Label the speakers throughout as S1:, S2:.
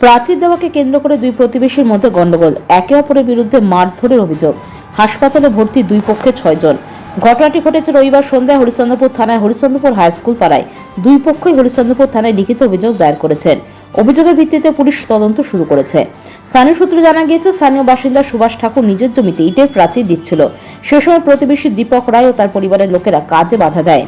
S1: প্রাচীর দেওয়াকে কেন্দ্র করে দুই প্রতিবেশীর মধ্যে গণ্ডগোল একে অপরের বিরুদ্ধে মারধরের অভিযোগ। হাসপাতালে ভর্তি দুই পক্ষে ছয়জন ঘটনাটি ঘটেছে রবিবার সন্ধ্যায় হরিশ্চন্দ্রপুর থানায় হরিশ্চন্দ্রপুর হাই স্কুল পাড়ায়। দুই পক্ষই হরিশ্চন্দ্রপুর থানায় লিখিত অভিযোগ দায়ের করেছেন। অভিযোগের ভিত্তিতে পুলিশ তদন্ত শুরু করেছে। স্থানীয় সূত্রে জানা গিয়েছে, স্থানীয় বাসিন্দা সুভাষ ঠাকুর নিজের জমিতে ইটের প্রাচীর দিচ্ছিল। সে সময় প্রতিবেশী দীপক রায় ও তার পরিবারের লোকেরা কাজে বাধা দেয়।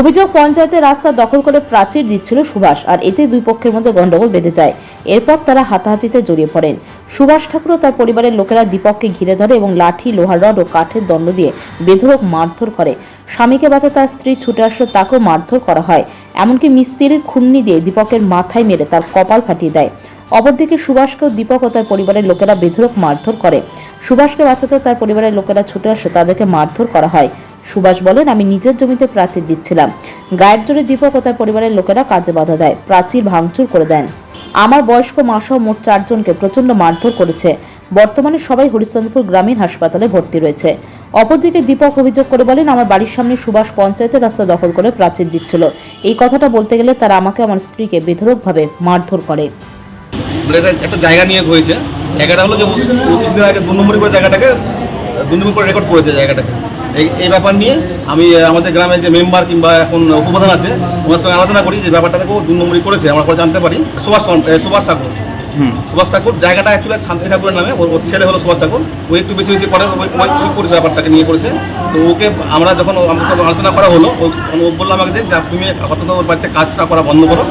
S1: অভিযোগ পঞ্চায়েতের রাস্তা দখল করে প্রাচীর দিচ্ছিল সুভাষ, আর এতে দুই পক্ষের মধ্যে গন্ডগোল বেঁধে যায়। এরপর তারা হাতাহাতিতে জড়িয়ে পড়েন। সুভাষ ঠাকুর ও তার পরিবারের লোকেরা দীপককে ঘিরে ধরে এবং লাঠি, লোহার রড ও কাঠের দণ্ড দিয়ে বেধরক মারধর করে। স্বামীকে বাঁচা তার স্ত্রী ছুটে আসলে তাকেও মারধর করা হয়। এমনকি মিস্ত্রির খুন্নি দিয়ে দীপকের মাথায় মেরে তার কপাল ফাটিয়ে দেয়। অপরদিকে সুভাষকেও দীপক ও তার পরিবারের লোকেরা বেধরক মারধর করে। সুভাষকে বাঁচাতে তার পরিবারের লোকেরা ছুটে আসে, তাদেরকে মারধর করা হয়। সুভাষ বলেন, আমি নিজের জমিতে প্রাচীর দিচ্ছিলাম। গায়ের জোরে দীপক ও তার পরিবারের লোকেরা কাজে বাধা দেয়, প্রাচীর ভাঙচুর করে দেন। আমার বয়স্ক মাসহ মোট চারজনকে প্রচণ্ড মারধর করেছে। বর্তমানে সবাই হরিশ্চন্দ্রপুর গ্রামীণ হাসপাতালে ভর্তি রয়েছে। অপরদিকে দীপক অভিযোগ করে বলেন, আমার বাড়ির সামনে সুভাষ পঞ্চায়েতের রাস্তা দখল করে প্রাচীর দিচ্ছিল। এই কথাটা বলতে গেলে তারা আমাকে আমার স্ত্রীকে বেধরকভাবে মারধর করে।
S2: একটা জায়গা নিয়ে হয়েছে। জায়গাটা হলো যে কিছুদিন আগে দু নম্বরই করে জায়গাটাকে, দু নম্বর করে রেকর্ড করেছে জায়গাটাকে। এই এই ব্যাপার নিয়ে আমি আমাদের গ্রামের যে মেম্বার কিংবা এখন উপপ্রধান আছে ওনার সঙ্গে আলোচনা করি যে ব্যাপারটাকে ও দু নম্বরই করেছে আমরা পরে জানতে পারি। সুভাষ সুভাষ ঠাকুর। সুভাষ ঠাকুর জায়গাটা অ্যাকচুয়ালি শান্তি ঠাকুরের নামে ওর ছেলে হলো সুভাষ ঠাকুর। ও একটু বেশি বেশি করে করে ব্যাপারটাকে নিয়ে করেছে। তো ওকে আমরা যখন আমাদের সাথে আলোচনা করা হলো ও ও বলল আমাকে যে তুমি আপাতত ওর বাড়িতে কাজটা করা বন্ধ করো।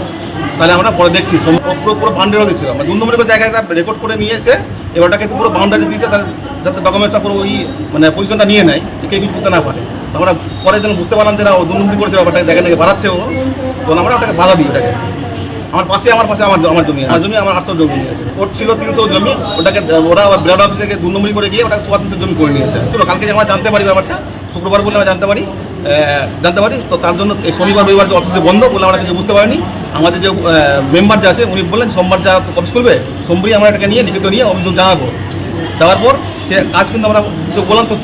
S2: তাহলে আমরা পরে দেখছি। পুরো পুরো বাউন্ডারি দিচ্ছিল। আমরা দু নম্বরের জায়গাটা রেকর্ড করে নিয়ে এসে এবারটাকে পুরো বাউন্ডারি দিয়েছে তার যাতে ডকুমেন্টসটা পুরো ওই মানে পজিশনটা নিয়ে নেয় কেউ কিছু করতে না পারে। আমরা পরে যেন বুঝতে পারলাম যে না, ও দু নম্বরি করেছে ব্যাপারটাকে জায়গা নাকি বাড়াচ্ছে ও। তখন আমরা ওটাকে বাধা দিই ওটাকে। আমার পাশে আমার পাশে, আমার আমার জমি আমার জমি, আমার আটশো জমি আছে। ওর ছিল তিনশো জমি, ওটাকে, ওরা ব্লাড অফিস থেকে দু নম্বরই করে গিয়ে ওটাকে সোয়া তিনশো জমি করে নিয়েছে। তো কালকে আমরা জানতে পারি ব্যাপারটা, শুক্রবার বলে আমরা জানতে পারি জানতে পারি, তো তার জন্য এই শনিবার, রবিবার যে অফিসে বন্ধ, বলে আমরা কিছু বুঝতে পারিনি। আমাদের যে মেম্বার যে আছে, উনি বললেন, সোমবার যা অফিস করবে সোমবারই আমরা এটাকে নিয়ে, লিখিত নিয়ে অফিস জানাব। যাওয়ার পর, সে কাজ কিন্তু আমরা বললাম তো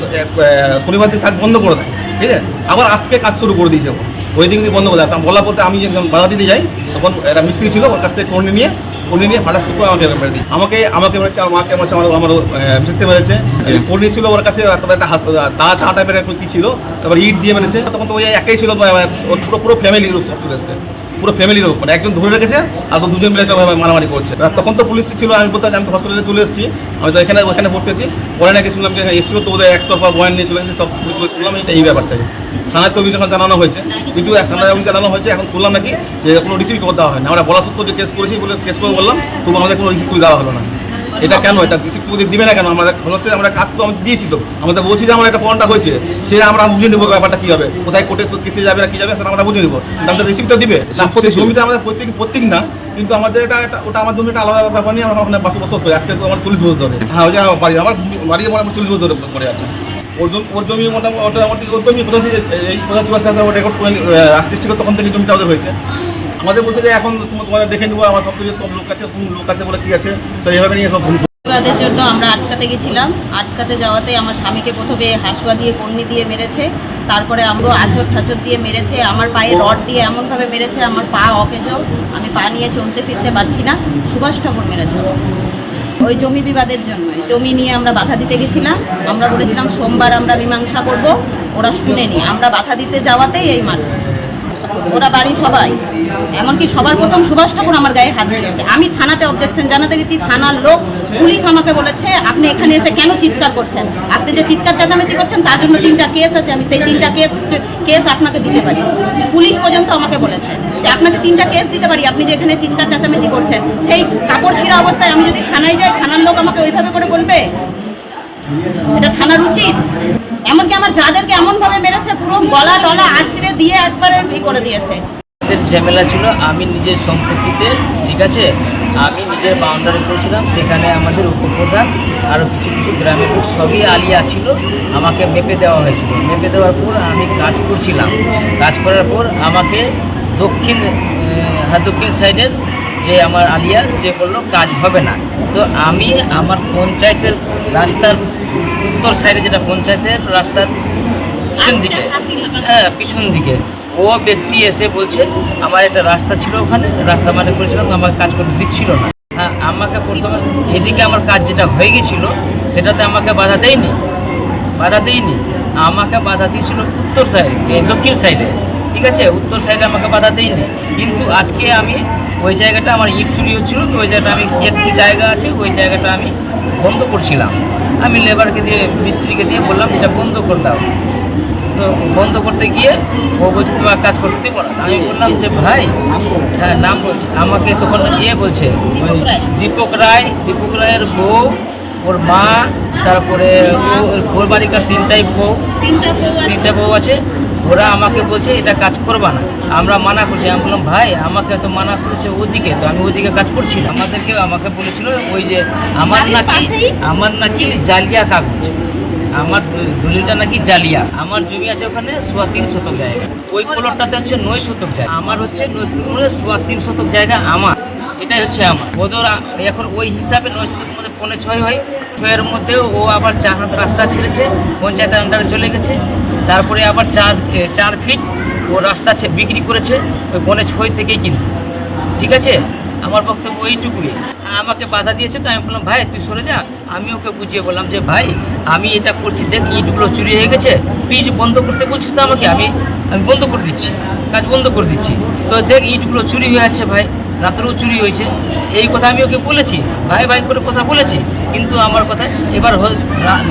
S2: শনিবার দিন কাজ বন্ধ করে দেয়, ঠিক আছে? আবার আজকে কাজ শুরু করে দিয়েছে। ওই দিন বন্ধ করে তা বলা বলতে আমি যখন বাধা দিতে যাই, তখন একটা মিস্ত্রি ছিল, ওর কাছ থেকে কোর্নে নিয়ে কোর্নে নিয়ে ফাটা শুক্র আমাকে দিই আমাকে আমাকে মেরেছে আমার মাকে মেরেছে আমার আমার মিসেসকে মেরেছে কোর্নি ছিল ওর কাছে তারপরে একটা হাস, তা চা টাইপের একটা কি ছিল, তারপর ইট দিয়ে মেরেছে। তখন তো ওই একাই ছিল ওর পুরো পুরো ফ্যামিলি চলে পুরো ফ্যামিলির মানে একজন ধরে রেখেছে আর দুজন মিলে মারামারি করছে। তখন তো পুলিশ ছিল, আমি বলতে আমি তো হসপিটালে চলে এসেছি, আমি তো এখানে, ওখানে পড়তেছি পরে নাকি শুনলাম যে এসেছিল তো ওদের একতরফা বয়ান নিয়ে চলে সব পুলিশ শুনলাম, এটা এই ব্যাপারটাই থানায় তো যখন জানানো হয়েছে, কিন্তু থানায় অভিযোগ জানানো হয়েছে, এখন শুনলাম নাকি যে কোনো রিসিভ করে দেওয়া হয় না আমরা বলা সত্ত্বেও যে কেস করেছি বলে কেস করে বললাম, তবু আমাদের কোনো রিসিভ করে দেওয়া হলো না। এটা কেন? এটা করে দিবে না কেন? আমাদের হচ্ছে আমরা কাজ তো আমি দিয়েছি তো। আমাদের বলছি যে আমার একটা পয়েন্টটা হয়েছে সে আমরা বুঝে নেব ব্যাপারটা কি হবে। কোথায় কোর্টে কেসে যাবে না কি যাবে সেটা আমরা বুঝে নেব। আমাদের রিসিভটা দিবে। জমিটা আমাদের প্রত্যেক প্রত্যেক না কিন্তু আমাদের এটা ওটা আমার জমিটা আলাদা ব্যাপার নিয়ে আমরা ওখানে বাসে বসবাস করি। আজকে তো আমার চল্লিশ বছর ধরে। হ্যাঁ ওই যে আমার বাড়ি আমার বাড়ি আমার চল্লিশ বছর ধরে পড়ে আছে। ওর জমি মোটামুটি ওর জমি কোথায় এই কোথায় চলে আসছে রেকর্ড করে রাষ্ট্রীয় তখন থেকে জমিটা আমাদের হয়েছে। আমাদের বলছে যে এখন তোমাদের দেখে নেব, আমার সব তোমার লোক আছে, কোন লোক আছে বলে কি আছে এইভাবে নিয়ে সব
S3: প্রতিবাদের জন্য আমরা আটকাতে গেছিলাম। আটকাতে যাওয়াতে আমার স্বামীকে প্রথমে হাসুয়া দিয়ে, কন্নি দিয়ে মেরেছে, তারপরে আমরা আচর ঠাচর দিয়ে মেরেছে, আমার পায়ে রড দিয়ে এমনভাবে মেরেছে, আমার পা অকেজ, আমি পা নিয়ে চলতে ফিরতে পারছি না, সুভাষ ঠাকুর মেরেছে। ওই জমি বিবাদের জন্য জমি নিয়ে আমরা বাধা দিতে গেছিলাম, আমরা বলেছিলাম সোমবার আমরা মীমাংসা করব, ওরা শুনেনি। আমরা বাধা দিতে যাওয়াতেই এই মার ওরা বাড়ি সবাই। এমনকি সবার প্রথম সুভাষ ঠাকুর আমার গায়ে হাত দিয়েছে আমি থানাতে অবজেকশন জানাতে গেছি, থানার লোক, পুলিশ আমাকে বলেছে, আপনি এখানে এসে কেন চিৎকার করছেন? আপনি যে চিৎকার চেঁচামেচি করছেন, তার জন্য তিনটা কেস আছে, আমি সেই তিনটা কেস কেস আপনাকে দিতে পারি। পুলিশ পর্যন্ত আমাকে বলেছে যে আপনাকে তিনটা কেস দিতে পারি, আপনি যে এখানে চিৎকার চেঁচামেচি করছেন, সেই কাপড় ছিঁড়া অবস্থায় আমি যদি থানায় যাই, থানার লোক আমাকে ওইভাবে করে বলবে? এটা থানার উচিত? এমনকি আমার যাদেরকে এমন ভাবে মেরেছে, পুরো গলা টলা আঁচড়ে দিয়ে একবারে ই করে দিয়েছে।
S4: ঝামেলা ছিল, আমি নিজের সম্পত্তিতে, ঠিক আছে? আমি নিজের বাউন্ডারি করেছিলাম, সেখানে আমাদের উপপ্রধান আরও কিছু কিছু গ্রামের লোক, সবই আলিয়া ছিল, আমাকে মেপে দেওয়া হয়েছিল। মেপে দেওয়ার পর আমি কাজ করছিলাম। কাজ করার পর আমাকে দক্ষিণ হ্যাঁ দক্ষিণ সাইডের যে আমার আলিয়া, সে বলল, কাজ হবে না। তো আমি আমার পঞ্চায়েতের রাস্তার উত্তর সাইডে যেটা পঞ্চায়েতের রাস্তার পিছন দিকে। হ্যাঁ পিছন দিকে। ও ব্যক্তি এসে বলছে আমার একটা রাস্তা ছিল ওখানে রাস্তা মানে করেছিলাম আমার কাজ করতে দিচ্ছিল না। হ্যাঁ আমাকে প্রথমে এদিকে আমার কাজ যেটা হয়ে গেছিল সেটাতে আমাকে বাধা দেয়নি। বাধা দেয়নি। আমাকে বাধা দিয়েছিল উত্তর সাইডে দক্ষিণ সাইডে। ঠিক আছে? উত্তর সাইডে আমাকে বাধা দেয়নি। কিন্তু আজকে আমি ওই জায়গাটা আমার ইট চুরি হচ্ছিল তো ওই জায়গাটা আমি একটু জায়গা আছে ওই জায়গাটা আমি বন্ধ করছিলাম। আমি লেবারকে দিয়ে মিস্ত্রিকে দিয়ে বললাম এটা বন্ধ করে দাও। তো বন্ধ করতে গিয়ে ও বলছে তোমার কাজ করতে দেবো না। আমি বললাম যে ভাই হ্যাঁ নাম বলছে। আমাকে তখন ইয়ে বলছে দীপক রায় দীপক রায়ের বউ ওর মা তারপরে ওর বাড়িকার তিনটাই বউ।
S3: তিনটা বউ আছে।
S4: ওরা আমাকে বলছে এটা কাজ করবা না। আমরা মানা করছি। আমি বললাম ভাই আমাকে তো মানা করেছে ওদিকে তো আমি ওদিকে কাজ করছি না। আমাদেরকে আমাকে বলেছিল ওই যে আমার নাকি আমার নাকি জালিয়া কাগজ। আমার দলিলটা নাকি জালিয়া। আমার জমি আছে ওখানে সোয়া তিন শতক জায়গা। ওই প্লটটাতে হচ্ছে নয় শতক জায়গা। আমার হচ্ছে নয় শতক মানে সোয়া তিন শতক জায়গা আমার। এটাই হচ্ছে আমার। ওদের এখন ওই হিসাবে নয় শতকের মধ্যে পৌনে ছয় হয়। ছয়ের মধ্যে ও আবার চার হাত রাস্তা ছেড়েছে, পঞ্চায়েতের আন্ডারে চলে গেছে। তারপরে আবার চার চার ফিট ও রাস্তা বিক্রি করেছে ওই পৌনে ছয় থেকেই কিন্তু। ঠিক আছে? আমার বক্তব্য এইটুকুই। আমাকে বাধা দিয়েছে তো আমি বললাম, ভাই, তুই সরে যা। আমি ওকে বুঝিয়ে বললাম যে, ভাই, আমি এটা করছি, দেখ ইটগুলো চুরি হয়ে গেছে। তুই যে বন্ধ করতে বলছিস তো আমাকে আমি আমি বন্ধ করে দিচ্ছি, কাজ বন্ধ করে দিচ্ছি। তো দেখ ইটগুলো চুরি হয়ে যাচ্ছে, ভাই। রাত্রেও চুরি হয়েছে। এই কথা আমি ওকে বলেছি, ভাই ভাই করে কথা বলেছি, কিন্তু আমার কথা এবার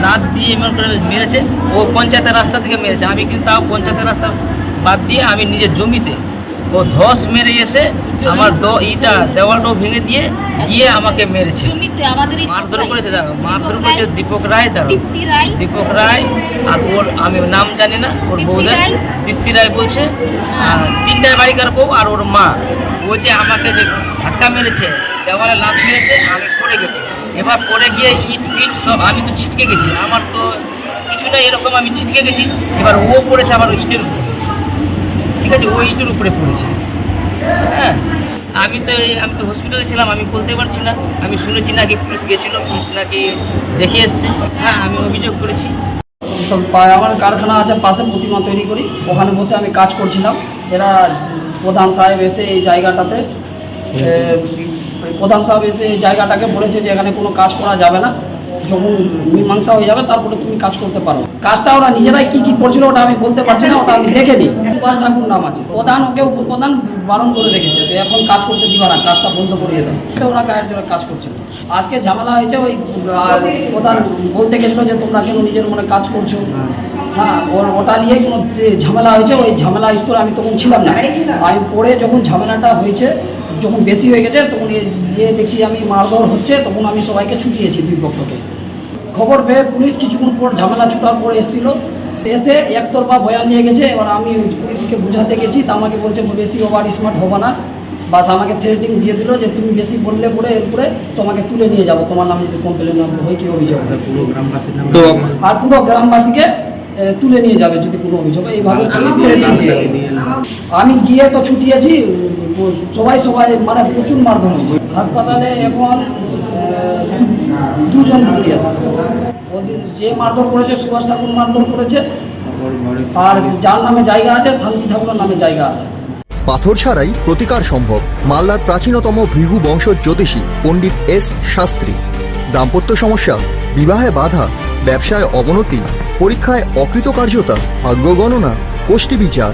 S4: নাদ দিয়ে এমন করে মেরেছে, ও পঞ্চায়েতের রাস্তা থেকে মেরেছে। আমি কিন্তু তাও পঞ্চায়েতের রাস্তা বাদ দিয়ে আমি নিজের জমিতে ও ধস মেরে এসে আমার দ ইটা দেওয়ালটাও ভেঙে দিয়ে গিয়ে আমাকে মেরেছে। মারধর করেছে। দাঁড়াও। মারধর করেছে দীপক রায়
S3: রায়।
S4: দীপক রায় আর ওর আমি নাম জানি না ওর
S3: দীপ্তি
S4: দীপ্তি রায় বলছে আর তিনটায় বাড়িকার বউ আর ওর মা। ও যে আমাকে যে ধাক্কা মেরেছে দেওয়ালে লাভ মেরেছে আমি পড়ে গেছি। এবার পড়ে গিয়ে ইট ফিট সব আমি তো ছিটকে গেছি। আমার তো কিছু না এরকম আমি ছিটকে গেছি। এবার ও পড়েছে আবার ইটের উপরে। ঠিক আছে, ও ইটের উপরে পড়েছে। হ্যাঁ আমি তো আমি তো হসপিটালে ছিলাম, আমি বলতে পারছি না। আমি শুনেছি নাকি পুলিশ গেছিল, পুলিশ নাকি দেখে এসছে। হ্যাঁ আমি অভিযোগ করেছি।
S5: আমার কারখানা আছে, পাশে প্রতিমা তৈরি করি। ওখানে বসে আমি কাজ করছিলাম। এরা প্রধান সাহেব এসে এই জায়গাটাতে প্রধান সাহেব এসে এই জায়গাটাকে বলেছে যে এখানে কোনো কাজ করা যাবে না। যখন মীমাংসা হয়ে যাবে, তারপরে তুমি কাজ করতে পারো। কাজটা ওরা নিজেরাই কি কি করছিল ওটা আমি বলতে পারছি না, ওটা আমি দেখে নিই। সুভাষ ঠাকুর নাম আছে। প্রধান ওকে উপপ্রধান বারণ করে রেখেছে যে এখন কাজ করতে দিবা না, কাজটা বন্ধ করিয়ে দাও। ওরা গায়ের জোরে কাজ করছিল। আজকে ঝামেলা হয়েছে ওই প্রধান বলতে গেছিল যে তোমরা কেন নিজের মনে কাজ করছ? হ্যাঁ ওর ওটা নিয়ে কোনো ঝামেলা হয়েছে, ওই ঝামেলা স্তরে আমি তখন ছিলাম না। আমি পরে যখন ঝামেলাটা হয়েছে, যখন বেশি হয়ে গেছে, তখন যে দেখছি আমি মারধর হচ্ছে, তখন আমি সবাইকে ছুটিয়েছি দুই পক্ষকে। খবর পেয়ে পুলিশ কিছুক্ষণ পর ঝামেলা ছুটার পর এসেছিল। এসে একতরফা বয়ান নিয়ে গেছে এবার আমি ওই পুলিশকে বুঝাতে গেছি তা আমাকে বলছে বেশি ওভার স্মার্ট হবে না। বাস আমাকে থ্রেটিং দিয়ে দিল যে তুমি বেশি বললে পরে এরপরে তোমাকে তুলে নিয়ে যাব। তোমার নামে যদি কমপ্লেন হয় কি অভিযোগ? হয়
S2: তো
S5: আর পুরো গ্রামবাসীকে তুলে নিয়ে যাবে যদি কোনো অভিযোগ এইভাবে আমি গিয়ে তো ছুটিয়েছি সবাই সবাই মানে প্রচুর মারধর হয়েছে। হাসপাতালে এখন দুজন যে মারধর করেছে, সুভাষ ঠাকুর মারধর করেছে, আর যার নামে জায়গা আছে, শান্তি নামে জায়গা আছে।
S6: পাথর ছাড়াই প্রতিকার সম্ভব, মালদার প্রাচীনতম ভৃহু বংশ জ্যোতিষী পণ্ডিত এস শাস্ত্রী। দাম্পত্য সমস্যা, বিবাহে বাধা, ব্যবসায় অবনতি, পরীক্ষায় অকৃতকার্যতা, ভাগ্য গণনা গোষ্ঠী বিচার।